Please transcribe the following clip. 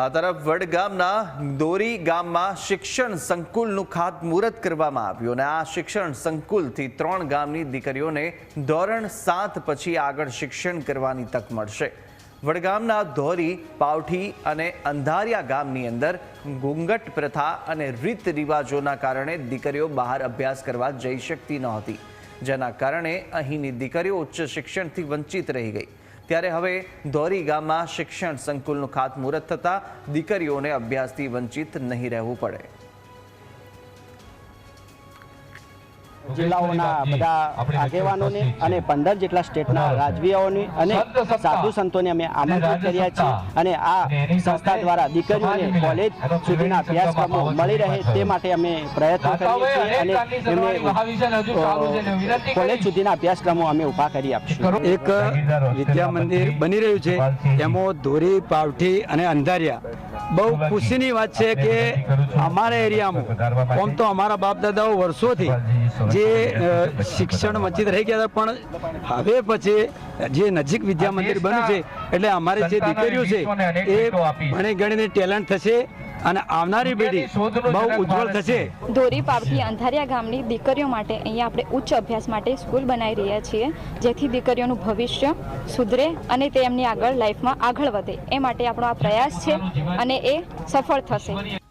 આ તરફ વડગામના દોરી ગામમાં શિક્ષણ સંકુલનું ખાતમુહૂર્ત કરવામાં આવ્યું અને આ શિક્ષણ સંકુલથી ત્રણ ગામની દીકરીઓને ધોરણ સાત પછી આગળ શિક્ષણ કરવાની તક મળશે. વડગામના ધોરી, પાવઠી અને અંધારિયા ગામની અંદર ઘૂંઘટ પ્રથા અને રીત રિવાજોના કારણે દીકરીઓ બહાર અભ્યાસ કરવા જઈ શકતી નહોતી. જેના કારણે અહીંની દીકરીઓ ઉચ્ચ શિક્ષણથી વંચિત રહી ગઈ. ત્યારે હવે ધોરી ગામમાં શિક્ષણ સંકુલનું ખાતમુહૂર્ત થતાં દીકરીઓને અભ્યાસથી વંચિત નહીં રહેવું પડે. જિલ્લાઓના બધા આગેવાનોને અને પંદર જેટલા સ્ટેટના રાજવીઓની અને સાધુ સંતોને અમે આમંત્રિત કર્યા છીએ. અને આ સંસ્થા દ્વારા દીકરીઓને કોલેજ સુધીના અભ્યાસક્રમો મળી રહે તે માટે અમે પ્રયત્ન કરીએ છીએ અને એમને કોલેજ સુધીના અભ્યાસક્રમો અમે ઊભા કરી આપીશું. એક વિદ્યા મંદિર બની રહ્યું છે. એમાં ધોરી પાવઠી અને અંધારિયા. બહુ ખુશીની વાત છે કે અમારા એરિયામાં આમ તો અમારા બાપ દાદાઓ વર્ષોથી જે શિક્ષણ વંચિત રહી ગયા હતા પણ હવે પછી જે નજીક વિદ્યા મંદિર બન્યું છે એટલે અમારે જે દીકરીઓ છે એ ભણી ગણીને ટેલેન્ટ થશે અને આવનારી પેઢી બહુ ઉજ્જવળ થશે. ધોરી પાવઠી અંધારિયા ગામની દીકરીઓ માટે અહીંયા આપણે ઉચ્ચ અભ્યાસ માટે સ્કૂલ બનાવી રહ્યા છીએ જેથી દીકરીઓનું ભવિષ્ય સુધરે અને તે એમની આગળ લાઈફમાં આગળ વધે. એ માટે આપણો આ પ્રયાસ છે અને એ સફળ થશે.